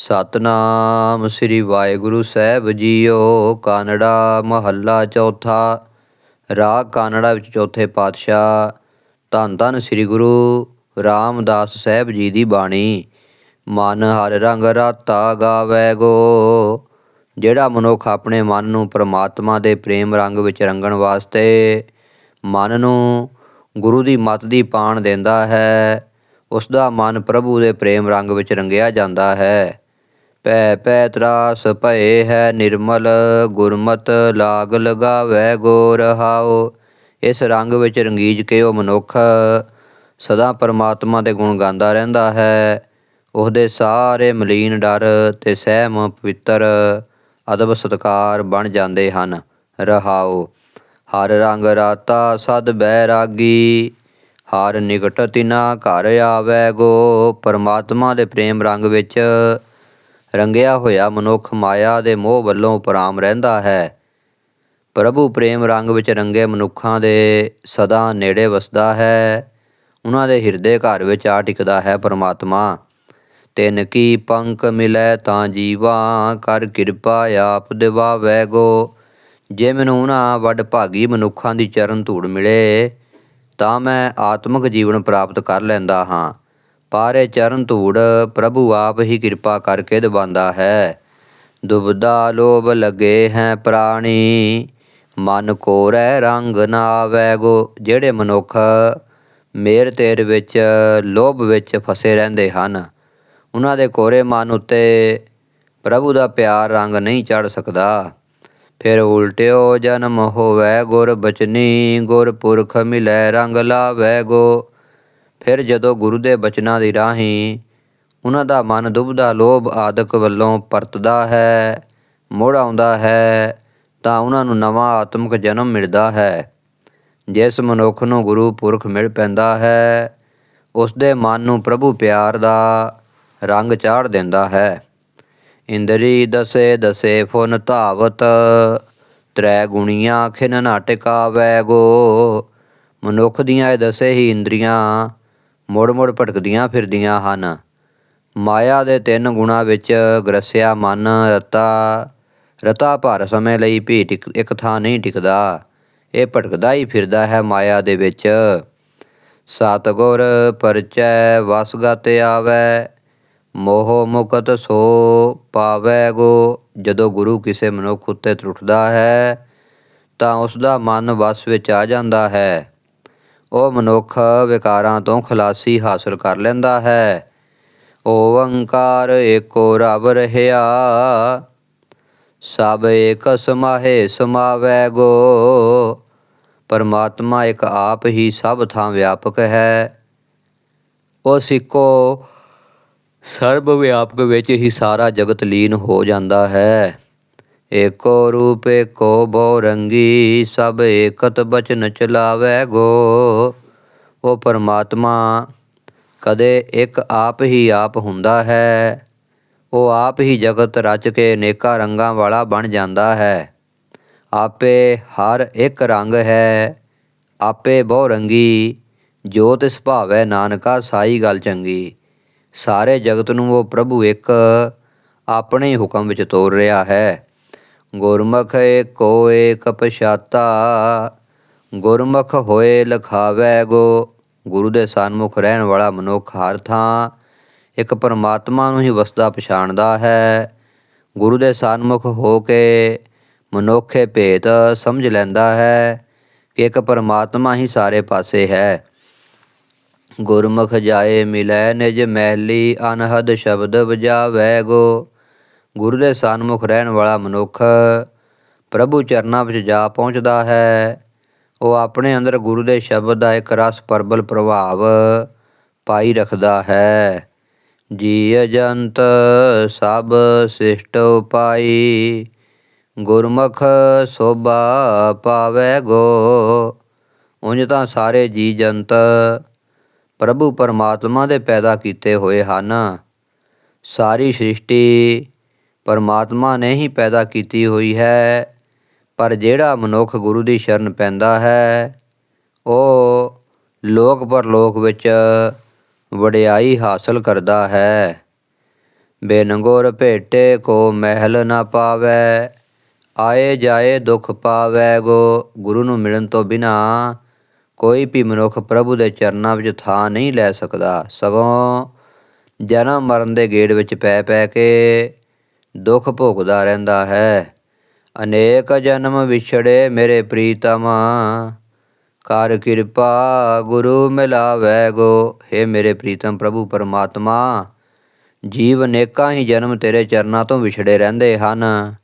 ਸਤਨਾਮ ਸ੍ਰੀ ਵਾਹਿਗੁਰੂ ਸਾਹਿਬ ਜੀਓ, ਕਾਨੜਾ ਮਹੱਲਾ ਚੌਥਾ, ਰਾਗ ਕਾਨੜਾ ਵਿੱਚ ਚੌਥੇ ਪਾਤਸ਼ਾਹ, ਧੰਨ ਧੰਨ ਸ੍ਰੀ ਗੁਰੂ ਰਾਮਦਾਸ ਸਾਹਿਬ ਜੀ ਦੀ ਬਾਣੀ, ਮਨ ਹਰ ਰੰਗ ਰਾਤਾ ਗਾਵੇ ਗੋ। ਜਿਹੜਾ ਮਨੁੱਖ ਆਪਣੇ ਮਨ ਨੂੰ ਪ੍ਰਮਾਤਮਾ ਦੇ ਪ੍ਰੇਮ ਰੰਗ ਵਿੱਚ ਰੰਗਣ ਵਾਸਤੇ ਮਨ ਨੂੰ ਗੁਰੂ ਦੀ ਮੱਤ ਦੀ ਪਾਣ ਦਿੰਦਾ ਹੈ ਉਸ ਦਾ ਮਨ ਪ੍ਰਭੂ ਦੇ ਪ੍ਰੇਮ ਰੰਗ ਵਿੱਚ ਰੰਗਿਆ ਜਾਂਦਾ ਹੈ। ਭੈ ਭੈ ਤਰਾਸ ਭਏ ਹੈ ਨਿਰਮਲ, ਗੁਰਮਤ ਲਾਗ ਲਗਾਵੇ ਗੋ ਰਹਾਓ ਇਸ ਰੰਗ ਵਿੱਚ ਰੰਗੀਜ ਕੇ ਉਹ ਮਨੁੱਖ, ਸਦਾ ਪਰਮਾਤਮਾ ਦੇ ਗੁਣ ਗਾਉਂਦਾ ਰਹਿੰਦਾ ਹੈ। ਉਹਦੇ ਸਾਰੇ ਮਲੀਨ ਡਰ ਤੇ ਸਹਿਮ ਪਵਿੱਤਰ, ਅਦਬ ਸਤਕਾਰ ਬਣ ਜਾਂਦੇ ਹਨ ਰਹਾਓ ਹਰ ਰੰਗ ਰਾਤਾ ਸਦ ਬੈਰਾਗੀ, ਹਰ ਨਿਕਟ ਤਿਨਾ ਘਰ ਆਵੇ ਗੋ। ਪਰਮਾਤਮਾ ਦੇ ਪ੍ਰੇਮ ਰੰਗ ਵਿੱਚ ਰੰਗਿਆ ਹੋਇਆ ਮਨੁੱਖ ਮਾਇਆ ਦੇ ਮੋਹ ਵੱਲੋਂ ਉਪਰਾਮ ਰਹਿੰਦਾ ਹੈ। ਪ੍ਰਭੂ ਪ੍ਰੇਮ ਰੰਗ ਵਿੱਚ ਰੰਗੇ ਮਨੁੱਖਾਂ ਦੇ ਸਦਾ ਨੇੜੇ ਵਸਦਾ ਹੈ। ਉਹਨਾਂ ਦੇ ਹਿਰਦੇ ਘਰ ਵਿੱਚ ਆ ਟਿਕਦਾ ਹੈ ਪਰਮਾਤਮਾ। ਤਿਨ ਕੀ ਪੰਕ ਮਿਲੈ ਤਾਂ ਜੀਵਾ, ਕਰ ਕਿਰਪਾ ਆਪ ਦਿਵਾਵੈ ਗੋ। ਜੇ ਮੈਨੂੰ ਉਹਨਾਂ ਵੱਡ ਭਾਗੀ ਮਨੁੱਖਾਂ ਦੀ ਚਰਨ ਧੂੜ ਮਿਲੇ, ਤਾਂ ਮੈਂ ਆਤਮਿਕ ਜੀਵਨ ਪ੍ਰਾਪਤ ਕਰ ਲੈਂਦਾ ਹਾਂ। ਪਾਰੇ ਚਰਨ ਧੂੜ, ਪ੍ਰਭੂ ਆਪ ਹੀ ਕਿਰਪਾ ਕਰਕੇ ਦਵਾਉਂਦਾ ਹੈ। ਦੁਬਦਾ ਲੋਭ ਲਗੇ ਹੈ ਪ੍ਰਾਣੀ, ਮਨ ਕੋਰੈ ਰੰਗ ਨਾ ਆਵੈ ਗੋ। ਜਿਹੜੇ ਮਨੁੱਖ ਮੇਰ ਤੇਰ ਵਿੱਚ, ਲੋਭ ਵਿੱਚ ਫਸੇ ਰਹਿੰਦੇ ਹਨ, ਉਹਨਾਂ ਦੇ ਕੋਰੇ ਮਨ ਉੱਤੇ ਪ੍ਰਭੂ ਦਾ ਪਿਆਰ ਰੰਗ ਨਹੀਂ ਚੜ ਸਕਦਾ। ਫਿਰ ਉਲਟਿਓ ਜਨਮ ਹੋਵੇ ਗੁਰ ਬਚਨੀ, ਗੁਰ ਪੁਰਖ ਮਿਲੈ ਰੰਗ ਲਾਵੈ ਗੋ। ਫਿਰ ਜਦੋਂ ਗੁਰੂ ਦੇ ਬਚਨਾਂ ਦੀ ਰਾਹੀਂ ਉਹਨਾਂ ਦਾ ਮਨ ਦੁਬਦਾ, ਲੋਭ ਆਦਿਕ ਵੱਲੋਂ ਪਰਤਦਾ ਹੈ, ਮੁੜ ਆਉਂਦਾ ਹੈ, ਤਾਂ ਉਹਨਾਂ ਨੂੰ ਨਵਾਂ ਆਤਮਿਕ ਜਨਮ ਮਿਲਦਾ ਹੈ। ਜਿਸ ਮਨੁੱਖ ਨੂੰ ਗੁਰੂ ਪੁਰਖ ਮਿਲ ਪੈਂਦਾ ਹੈ, ਉਸ ਦੇ ਮਨ ਨੂੰ ਪ੍ਰਭੂ ਪਿਆਰ ਦਾ ਰੰਗ ਚਾੜ ਦਿੰਦਾ ਹੈ। ਇੰਦਰੀ ਦਸੇ ਦਸੇ ਫੁਨ ਧਾਵਤ, ਤ੍ਰੈ ਗੁਣੀਆਂ ਖਿਨ ਨਾਟਿਕਾਵੈ ਗੋ। ਮਨੁੱਖ ਦੀਆਂ ਇਹ ਦਸੇ ਹੀ ਇੰਦਰੀਆਂ ਮੁੜ ਮੁੜ ਭਟਕਦੀਆਂ ਫਿਰਦੀਆਂ ਹਨ। ਮਾਇਆ ਦੇ ਤਿੰਨ ਗੁਣਾਂ ਵਿੱਚ ਗਰਸਿਆ ਮਨ, ਰਤਾ ਰਤਾ ਭਰ ਸਮੇਂ ਲਈ ਵੀ ਟਿਕ ਇੱਕ ਥਾਂ ਨਹੀਂ ਟਿਕਦਾ। ਇਹ ਭਟਕਦਾ ਹੀ ਫਿਰਦਾ ਹੈ ਮਾਇਆ ਦੇ ਵਿੱਚ। ਸਤਗੁਰ ਪਰਚੈ ਵਸਗਤ ਆਵੈ, ਮੋਹ ਮੁਕਤ ਸੋ ਪਾਵੈ ਗੋ। ਜਦੋਂ ਗੁਰੂ ਕਿਸੇ ਮਨੁੱਖ ਉੱਤੇ ਟੁੱਟਦਾ ਹੈ, ਤਾਂ ਉਸ ਦਾ ਮਨ ਵਸ ਵਿੱਚ ਆ ਜਾਂਦਾ ਹੈ। ਉਹ ਮਨੁੱਖ ਵਿਕਾਰਾਂ ਤੋਂ ਖਲਾਸੀ ਹਾਸਲ ਕਰ ਲੈਂਦਾ ਹੈ। ਓੰਕਾਰ ਏਕੋ ਰਬ ਰਹਿਆ। ਸਭ ਏਕ ਸਮਾਹੇ ਸਮਾਵੈ ਗੋ। ਪਰਮਾਤਮਾ ਇੱਕ ਆਪ ਹੀ ਸਭ ਥਾਂ ਵਿਆਪਕ ਹੈ। ਉਸ ਇੱਕੋ ਸਰਬ ਵਿਆਪਕ ਵਿੱਚ ਹੀ ਸਾਰਾ ਜਗਤ ਲੀਨ ਹੋ ਜਾਂਦਾ ਹੈ। ਏਕੋ ਰੂਪ ਏਕੋ ਬਹੁ ਰੰਗੀ, ਸਭ ਏਕਤ ਬਚਨ ਚਲਾਵੈ ਗੋ। ਉਹ ਪਰਮਾਤਮਾ, ਕਦੇ ਇੱਕ ਆਪ ਹੀ ਆਪ ਹੁੰਦਾ ਹੈ। ਉਹ ਆਪ ਹੀ ਜਗਤ ਰਚ ਕੇ ਅਨੇਕਾਂ ਰੰਗਾਂ ਵਾਲਾ ਬਣ ਜਾਂਦਾ ਹੈ। ਆਪੇ ਹਰ ਇੱਕ ਰੰਗ ਹੈ, ਆਪੇ ਬਹੁ ਰੰਗੀ, ਜੋ ਤਿਸ ਭਾਵੈ ਨਾਨਕਾ ਸਾਈ ਗੱਲ ਚੰਗੀ। ਸਾਰੇ ਜਗਤ ਨੂੰ ਉਹ ਪ੍ਰਭੂ ਇੱਕ, ਆਪਣੇ ਹੁਕਮ ਵਿੱਚ ਤੋਰ ਰਿਹਾ ਹੈ। ਗੁਰਮੁਖ ਏਕੋ ਏਕ ਪਛਾਤਾ, ਗੁਰਮੁਖ ਹੋਏ ਲਖਾਵੈ ਗੋ। ਗੁਰੂ ਦੇ ਸਨਮੁਖ ਰਹਿਣ ਵਾਲਾ ਮਨੁੱਖ ਹਰ ਥਾਂ, ਇੱਕ ਪਰਮਾਤਮਾ ਨੂੰ ਹੀ ਵਸਦਾ ਪਛਾਣਦਾ ਹੈ। ਗੁਰੂ ਦੇ ਸਨਮੁਖ ਹੋ ਕੇ ਮਨੁੱਖੇ ਭੇਤ ਸਮਝ ਲੈਂਦਾ ਹੈ ਕਿ ਇੱਕ ਪਰਮਾਤਮਾ ਹੀ ਸਾਰੇ ਪਾਸੇ ਹੈ। ਗੁਰਮੁਖ ਜਾਏ ਮਿਲੈ ਨਿਜ ਮਹਿਲੀ, ਅਨਹਦ ਸ਼ਬਦ ਵਜਾਵੈ ਗੋ। ਗੁਰੂ ਦੇ ਸਨਮੁਖ ਰਹਿਣ ਵਾਲਾ ਮਨੁੱਖ ਪ੍ਰਭੂ ਚਰਨਾਂ ਵਿੱਚ ਜਾ ਪਹੁੰਚਦਾ ਹੈ। ਉਹ ਆਪਣੇ ਅੰਦਰ ਗੁਰੂ ਦੇ ਸ਼ਬਦ ਦਾ ਇੱਕ ਰਸ ਪਰਬਲ ਪ੍ਰਭਾਵ ਪਾਈ ਰੱਖਦਾ ਹੈ। ਜੀ ਅਜੰਤ ਸਭ ਸਿਸ਼ਟ ਉਪਾਈ, ਗੁਰਮੁਖ ਸੋਭਾ ਪਾਵੈ ਗੋ। ਉਂਝ ਤਾਂ ਸਾਰੇ ਜੀ ਜੰਤ ਪ੍ਰਭੂ ਪਰਮਾਤਮਾ ਦੇ ਪੈਦਾ ਕੀਤੇ ਹੋਏ ਹਨ। ਸਾਰੀ ਸ੍ਰਿਸ਼ਟੀ ਪਰਮਾਤਮਾ ਨੇ ਹੀ ਪੈਦਾ ਕੀਤੀ ਹੋਈ ਹੈ, ਪਰ ਜਿਹੜਾ ਮਨੁੱਖ ਗੁਰੂ ਦੀ ਸ਼ਰਨ ਪੈਂਦਾ ਹੈ, ਉਹ ਲੋਕ ਪਰਲੋਕ ਵਿੱਚ ਵਡਿਆਈ ਹਾਸਲ ਕਰਦਾ ਹੈ। ਬਿਨ ਗੁਰ ਭੇਟੇ ਕੋ ਮਹਿਲ ਨਾ ਪਾਵੈ, ਆਏ ਜਾਏ ਦੁਖ ਪਾਵੈ ਗੋ। ਗੁਰੂ ਨੂੰ ਮਿਲਣ ਤੋਂ ਬਿਨਾ ਕੋਈ ਵੀ ਮਨੁੱਖ ਪ੍ਰਭੂ ਦੇ ਚਰਨਾਂ ਵਿੱਚ ਥਾਂ ਨਹੀਂ ਲੈ ਸਕਦਾ। ਸਗੋਂ ਜਨਮ ਮਰਨ ਦੇ ਗੇੜ ਵਿੱਚ ਪੈ ਪੈ ਕੇ ਦੁੱਖ ਭੋਗਦਾ ਰਹਿੰਦਾ ਹੈ। ਅਨੇਕ ਜਨਮ ਵਿਛੜੇ ਮੇਰੇ ਪ੍ਰੀਤਮ। ਕਰ ਕਿਰਪਾ ਗੁਰੂ ਮਿਲਾਵੈ ਗੋ। हे ਮੇਰੇ ਪ੍ਰੀਤਮ ਪ੍ਰਭੂ ਪਰਮਾਤਮਾ, ਜੀਵ ਅਨੇਕਾਂ ਹੀ ਜਨਮ ਤੇਰੇ ਚਰਨਾਂ ਤੋਂ ਵਿਛੜੇ ਰਹਿੰਦੇ ਹਨ।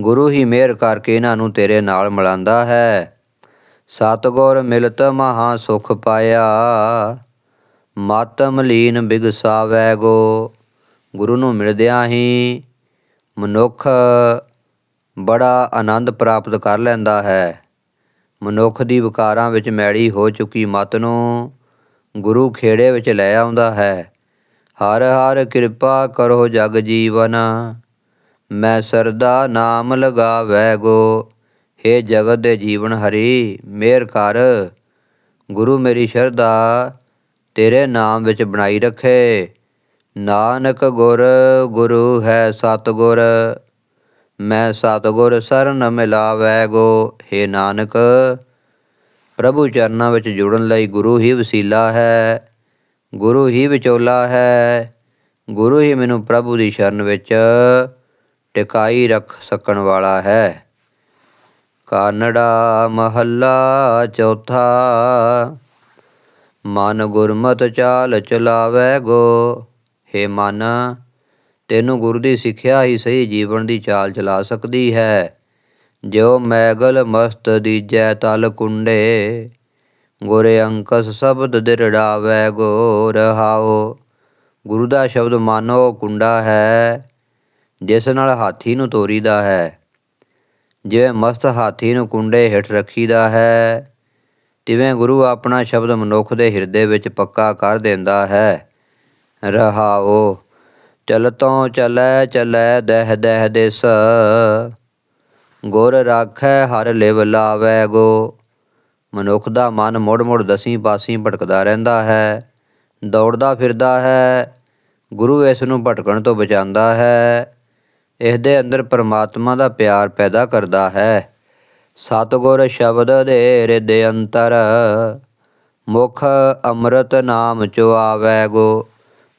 ਗੁਰੂ ਹੀ ਮਿਹਰ ਕਰਕੇ ਇਹਨਾਂ ਨੂੰ ਤੇਰੇ ਨਾਲ ਮਿਲਾਉਂਦਾ ਹੈ। ਸਤਗੁਰ ਮਿਲਤ ਮਹਾ ਸੁਖ ਪਾਇਆ। ਮਤ ਮਲੀਨ ਬਿਗਸਾਵੈ ਗੋ। ਗੁਰੂ ਨੂੰ ਮਿਲਦਿਆਂ ਹੀ ਮਨੁੱਖ ਬੜਾ ਆਨੰਦ ਪ੍ਰਾਪਤ ਕਰ ਲੈਂਦਾ ਹੈ। ਮਨੁੱਖ ਦੀ ਵਿਕਾਰਾਂ ਵਿੱਚ ਮੈਲੀ ਹੋ ਚੁੱਕੀ ਮਤ ਨੂੰ ਗੁਰੂ ਖੇੜੇ ਵਿੱਚ ਲੈ ਆਉਂਦਾ ਹੈ। ਹਰ ਹਰ ਕਿਰਪਾ ਕਰੋ ਜਗ ਜੀਵਨ, ਮੈਂ ਸਰਦਾ ਨਾਮ ਲਗਾਵੈ ਗੋ। हे ਜਗਤ ਦੇ ਜੀਵਨ ਹਰੀ, ਮੇਰ ਕਰ। ਗੁਰੂ ਮੇਰੀ ਸ਼ਰਧਾ ਤੇਰੇ ਨਾਮ ਵਿੱਚ ਬਣਾਈ ਰੱਖੇ। ਨਾਨਕ ਗੁਰ ਗੁਰੂ ਹੈ ਸਤਗੁਰ, ਮੈਂ ਸਤਗੁਰ ਸਰਨ ਮਿਲਾਵੈ ਗੋ। हे ਨਾਨਕ, ਪ੍ਰਭੂ ਚਰਨਾਂ ਵਿੱਚ ਜੁੜਨ ਲਈ ਗੁਰੂ ਹੀ ਵਸੀਲਾ ਹੈ, ਗੁਰੂ ਹੀ ਵਿਚੋਲਾ ਹੈ, ਗੁਰੂ ਹੀ ਮੈਨੂੰ ਪ੍ਰਭੂ ਦੀ ਸ਼ਰਨ ਵਿੱਚ ਟਿਕਾਈ ਰੱਖ ਸਕਣ ਵਾਲਾ ਹੈ। ਕਾਨੜਾ ਮਹੱਲਾ ਚੌਥਾ, ਮਨ ਗੁਰਮਤ ਚਾਲ ਚਲਾਵੈ ਗੋ। ਹੇ ਮਨ, ਤੈਨੂੰ ਗੁਰੂ ਦੀ ਸਿੱਖਿਆ ਹੀ ਸਹੀ ਜੀਵਨ ਦੀ ਚਾਲ ਚਲਾ ਸਕਦੀ ਹੈ। ਜਿਉ ਮੈਗਲ ਮਸਤ ਦੀਜੈ ਤਲ ਕੁੰਡੇ, ਗੋਰੇ ਅੰਕਸ ਸ਼ਬਦ ਦਿਰੜਾਵੈ ਗੋ ਰਹਾਓ ਗੁਰੂ ਦਾ ਸ਼ਬਦ ਮਾਨੋ ਕੁੰਡਾ ਹੈ, ਜਿਸ ਨਾਲ ਹਾਥੀ ਨੂੰ ਤੋਰੀਦਾ ਹੈ। ਜਿਵੇਂ ਮਸਤ ਹਾਥੀ ਨੂੰ ਕੁੰਡੇ ਹੇਠ ਰੱਖੀਦਾ ਹੈ, ਤਿਵੇਂ ਗੁਰੂ ਆਪਣਾ ਸ਼ਬਦ ਮਨੁੱਖ ਦੇ ਹਿਰਦੇ ਵਿੱਚ ਪੱਕਾ ਕਰ ਦਿੰਦਾ ਹੈ। ਰਹਾਓ। ਚਲਤੋਂ ਚਲੈ ਚਲੈ, ਦਹਿ ਦਹਿ ਦਿਸ। ਗੁਰ ਰਾਖੈ, ਹਰ ਲਿਵ ਲਾਵੈ ਗੋ। ਮਨੁੱਖ ਦਾ ਮਨ ਮੁੜ ਮੁੜ ਦਸੀਂ ਪਾਸੀਂ ਭਟਕਦਾ ਰਹਿੰਦਾ ਹੈ। ਦੌੜਦਾ ਫਿਰਦਾ ਹੈ। ਗੁਰੂ ਇਸ ਨੂੰ ਭਟਕਣ ਤੋਂ ਬਚਾਉਂਦਾ ਹੈ। ਇਸ ਦੇ ਅੰਦਰ ਪਰਮਾਤਮਾ ਦਾ ਪਿਆਰ ਪੈਦਾ ਕਰਦਾ ਹੈ। ਸਤਿਗੁਰ ਸ਼ਬਦ ਦੇ ਹਿਰਦੇ ਅੰਤਰ, ਮੁਖ ਅੰਮ੍ਰਿਤ ਨਾਮ ਚੁਆਵੈ ਗੋ।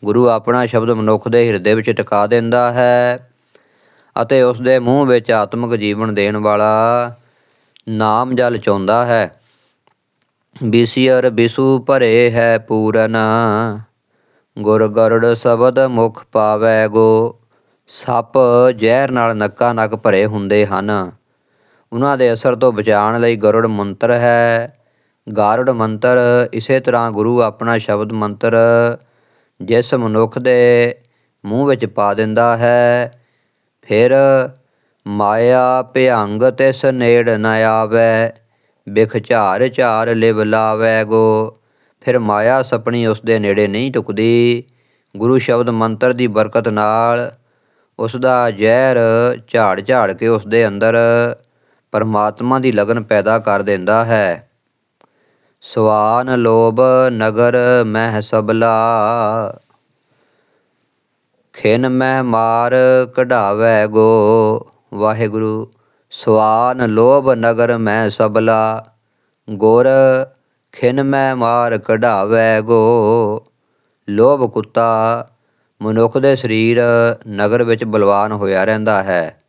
ਗੁਰੂ ਆਪਣਾ ਸ਼ਬਦ ਮਨੁੱਖ ਦੇ ਹਿਰਦੇ ਵਿੱਚ ਟਿਕਾ ਦਿੰਦਾ ਹੈ ਅਤੇ ਉਸ ਦੇ ਮੂੰਹ ਵਿੱਚ ਆਤਮਿਕ ਜੀਵਨ ਦੇਣ ਵਾਲਾ ਨਾਮ ਜਲ ਚਾਉਂਦਾ ਹੈ। ਬਿਸਿਅਰ ਬਿਸੂ ਭਰੇ ਹੈ ਪੂਰਨ। ਗੁਰ ਗਰੜ ਸ਼ਬਦ ਮੁਖ ਪਾਵੈ ਗੋ। ਸੱਪ ਜ਼ਹਿਰ ਨਾਲ ਨੱਕਾ ਨੱਕ ਭਰੇ ਹੁੰਦੇ ਹਨ। ਉਹਨਾਂ ਦੇ ਅਸਰ ਤੋਂ ਬਚਾਉਣ ਲਈ ਗਰੁੜ ਮੰਤਰ ਹੈ। ਗਾਰੁੜ ਮੰਤਰ ਇਸੇ ਤਰ੍ਹਾਂ ਗੁਰੂ ਆਪਣਾ ਸ਼ਬਦ ਮੰਤਰ ਜਿਸ ਮਨੁੱਖ ਦੇ ਮੂੰਹ ਵਿੱਚ ਪਾ ਦਿੰਦਾ ਹੈ, ਫਿਰ ਮਾਇਆ ਭਿਅੰਗ ਤਿਸ ਨੇੜ ਨ ਆਵੈ ਬਿਖ ਝਾਰ ਝਾਰ ਲਿਵ ਲਾਵੈ ਗੋ। ਫਿਰ ਮਾਇਆ ਸਪਣੀ ਉਸ ਦੇ ਨੇੜੇ ਨਹੀਂ ਟੁਕਦੀ ਗੁਰੂ ਸ਼ਬਦ ਮੰਤਰ ਦੀ ਬਰਕਤ ਨਾਲ ਉਸ ਦਾ ਜ਼ਹਿਰ ਝਾੜ ਝਾੜ ਕੇ ਉਸ ਦੇ ਅੰਦਰ ਪਰਮਾਤਮਾ ਦੀ ਲਗਨ ਪੈਦਾ ਕਰ ਦਿੰਦਾ ਹੈ। ਸਵਾਨ ਲੋਭ ਨਗਰ ਮਹਿ ਸਬਲਾ ਖਿਨ ਮਹਿ ਮਾਰ ਕਢਾਵੈ ਗੋ। ਵਾਹਿਗੁਰੂ, ਸਵਾਨ ਲੋਭ ਨਗਰ ਮਹਿ ਸਬਲਾ ਗੁਰ, ਖਿਨ ਮਹਿ ਮਾਰ ਕਢਾਵੈ ਗੋ। ਲੋਭ ਕੁੱਤਾ, ਮਨੁੱਖ ਦੇ ਸਰੀਰ ਨਗਰ ਵਿੱਚ ਬਲਵਾਨ ਹੋਇਆ ਰਹਿੰਦਾ ਹੈ।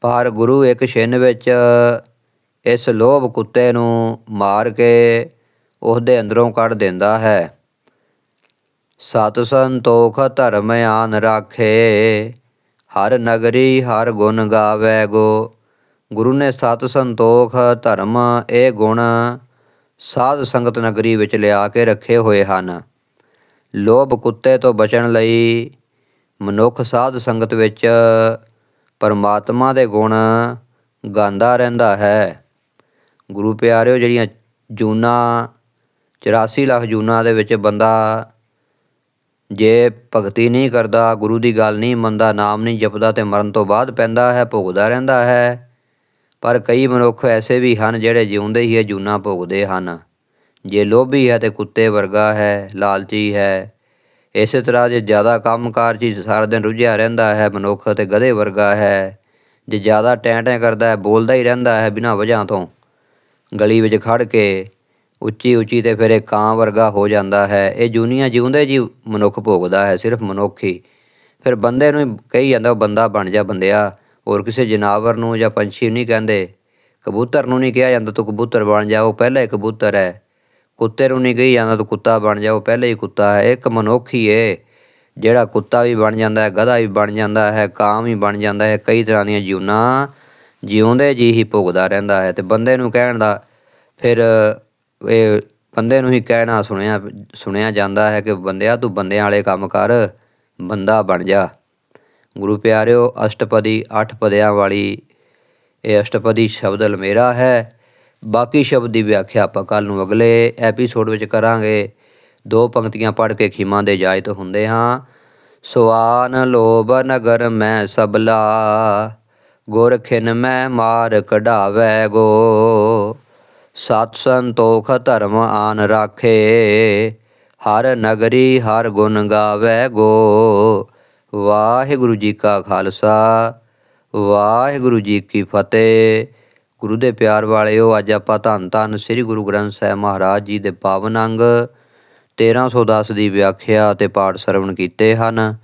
ਪਰ ਗੁਰੂ ਇੱਕ ਛਿਨ ਵਿੱਚ ਇਸ ਲੋਭ ਕੁੱਤੇ ਨੂੰ ਮਾਰ ਕੇ ਉਸ ਅੰਦਰੋਂ ਕੱਢ ਦਿੰਦਾ ਹੈ। ਸਤ ਸੰਤੋਖ ਧਰਮ ਆਨ ਰਾਖੇ, ਹਰ ਨਗਰੀ ਹਰ ਗੁਣ ਗਾਵੈ ਗੋ। ਗੁਰੂ ਨੇ ਸਤ ਸੰਤੋਖ ਧਰਮ ਇਹ ਗੁਣ ਸਾਧ ਸੰਗਤ ਨਗਰੀ ਵਿੱਚ ਲਿਆ ਕੇ ਰੱਖੇ ਹੋਏ ਹਨ। ਲੋਭ ਕੁੱਤੇ ਤੋਂ ਬਚਣ ਲਈ ਮਨੁੱਖ ਸਾਧ ਸੰਗਤ ਵਿੱਚ ਪਰਮਾਤਮਾ ਦੇ ਗੁਣ ਗਾਉਂਦਾ ਰਹਿੰਦਾ ਹੈ। ਗੁਰੂ ਪਿਆਰਿਓ, ਜਿਹੜੀਆਂ ਜੂਨਾਂ 84 ਲੱਖ ਜੂਨਾਂ ਦੇ ਵਿੱਚ ਬੰਦਾ ਜੇ ਭਗਤੀ ਨਹੀਂ ਕਰਦਾ, ਗੁਰੂ ਦੀ ਗੱਲ ਨਹੀਂ ਮੰਨਦਾ, ਨਾਮ ਨਹੀਂ ਜਪਦਾ ਤੇ ਮਰਨ ਤੋਂ ਬਾਅਦ ਪੈਂਦਾ ਹੈ, ਭੋਗਦਾ ਰਹਿੰਦਾ ਹੈ। ਪਰ ਕਈ ਮਨੁੱਖ ਐਸੇ ਵੀ ਹਨ ਜਿਹੜੇ ਜਿਉਂਦੇ ਹੀ ਇਹ ਜੂਨਾਂ ਭੋਗਦੇ ਹਨ। ਜੇ ਲੋਭੀ ਹੈ ਤੇ ਕੁੱਤੇ ਵਰਗਾ ਹੈ, ਲਾਲਚੀ ਹੈ। ਇਸੇ ਤਰ੍ਹਾਂ ਜੇ ਜ਼ਿਆਦਾ ਕੰਮਕਾਰ 'ਚ ਹੀ ਸਾਰਾ ਦਿਨ ਰੁੱਝਿਆ ਰਹਿੰਦਾ ਹੈ, ਮਨੁੱਖ ਤੇ ਗਧੇ ਵਰਗਾ ਹੈ। ਜੇ ਜ਼ਿਆਦਾ ਟੈਂ ਟੈਂ ਕਰਦਾ ਹੈ, ਬੋਲਦਾ ਹੀ ਰਹਿੰਦਾ ਹੈ ਬਿਨਾਂ ਵਜ੍ਹਾ ਤੋਂ। ਗਲੀ ਵਿੱਚ ਖੜ ਕੇ ਉੱਚੀ ਉੱਚੀ ਤੇ ਫਿਰ ਇਹ ਕਾਂ ਵਰਗਾ ਹੋ ਜਾਂਦਾ ਹੈ। ਇਹ ਜੂਨੀਆਂ ਜਿਉਂਦੇ ਜੀ ਮਨੁੱਖ ਭੋਗਦਾ ਹੈ, ਸਿਰਫ ਮਨੁੱਖ ਹੀ। ਫਿਰ ਬੰਦੇ ਨੂੰ ਹੀ ਕਹੀ ਜਾਂਦਾ ਉਹ ਬੰਦਾ ਬਣ ਜਾ ਬੰਦਿਆ। ਹੋਰ ਕਿਸੇ ਜਨਾਵਰ ਨੂੰ ਜਾਂ ਪੰਛੀ ਨਹੀਂ ਕਹਿੰਦੇ। ਕਬੂਤਰ ਨੂੰ ਨਹੀਂ ਕਿਹਾ ਜਾਂਦਾ ਤੂੰ ਕਬੂਤਰ ਬਣ ਜਾ, ਉਹ ਪਹਿਲਾਂ ਹੀ ਕਬੂਤਰ ਹੈ। ਕੁੱਤੇ ਨੂੰ ਨਹੀਂ ਕਹੀ ਜਾਂਦਾ ਤੂੰ ਕੁੱਤਾ ਬਣ ਜਾ, ਉਹ ਪਹਿਲਾਂ ਹੀ ਕੁੱਤਾ ਹੈ। ਇੱਕ ਮਨੁੱਖ ਹੀ ਹੈ। ਜਿਹੜਾ ਕੁੱਤਾ ਵੀ ਬਣ ਜਾਂਦਾ ਹੈ, ਗਧਾ ਵੀ ਬਣ ਜਾਂਦਾ ਹੈ, ਕਾਂ ਵੀ ਬਣ ਜਾਂਦਾ ਹੈ, ਕਈ ਤਰ੍ਹਾਂ ਦੀਆਂ ਜੂਨਾਂ ਜਿਉਂਦੇ ਜੀ ਹੀ ਭੋਗਦਾ ਰਹਿੰਦਾ ਹੈ ਤੇ ਬੰਦੇ ਨੂੰ ਕਹਿਣ ਦਾ ਫਿਰ ਇਹ ਬੰਦੇ ਨੂੰ ਹੀ ਕਹਿਣਾ ਸੁਣਿਆ ਸੁਣਿਆ ਜਾਂਦਾ ਹੈ ਕਿ ਬੰਦਿਆ ਤੂੰ ਬੰਦਿਆਂ ਵਾਲੇ ਕੰਮ ਕਰ, ਬੰਦਾ ਬਣ ਜਾ। ਗੁਰੂ ਪਿਆਰਿਓ, ਅਸ਼ਟਪਦੀ ਅੱਠ ਪਦਿਆਂ ਵਾਲੀ ਇਹ ਅਸ਼ਟਪਦੀ ਸ਼ਬਦ ਅਲਮੇਰਾ ਹੈ। ਬਾਕੀ ਸ਼ਬਦ ਦੀ ਵਿਆਖਿਆ ਆਪਾਂ ਕੱਲ ਨੂੰ ਅਗਲੇ ਐਪੀਸੋਡ ਵਿੱਚ ਕਰਾਂਗੇ। ਦੋ ਪੰਕਤੀਆਂ ਪੜ੍ਹ ਕੇ ਖਿਮਾ ਦੇ ਇਜਾਜ਼ਤ ਹੁੰਦੇ ਹਾਂ। ਸੁਆਨ ਲੋਭ ਨਗਰ ਮੈਂ ਸਬਲਾ। ਗੁਰ ਖਿਨ ਮੈਂ ਮਾਰ ਕਢਾਵੈ ਗੋ। ਸਤ ਸੰਤੋਖ ਧਰਮ ਆਨ ਰਾਖੇ। ਹਰ ਨਗਰੀ ਹਰ ਗੁਣ ਗਾਵੈ ਗੋ। ਵਾਹਿਗੁਰੂ ਜੀ ਕਾ ਖਾਲਸਾ, ਵਾਹਿਗੁਰੂ ਜੀ ਕੀ ਫਤਿਹ। ਗੁਰੂ ਦੇ ਪਿਆਰ ਵਾਲਿਓ, ਅੱਜ ਆਪਾਂ ਧੰਨ ਧੰਨ ਸ੍ਰੀ ਗੁਰੂ ਗ੍ਰੰਥ ਸਾਹਿਬ ਮਹਾਰਾਜ ਜੀ ਦੇ ਪਾਵਨ ਅੰਗ 1310 ਦੀ ਵਿਆਖਿਆ ਅਤੇ ਪਾਠ ਸਰਵਣ ਕੀਤੇ ਹਨ।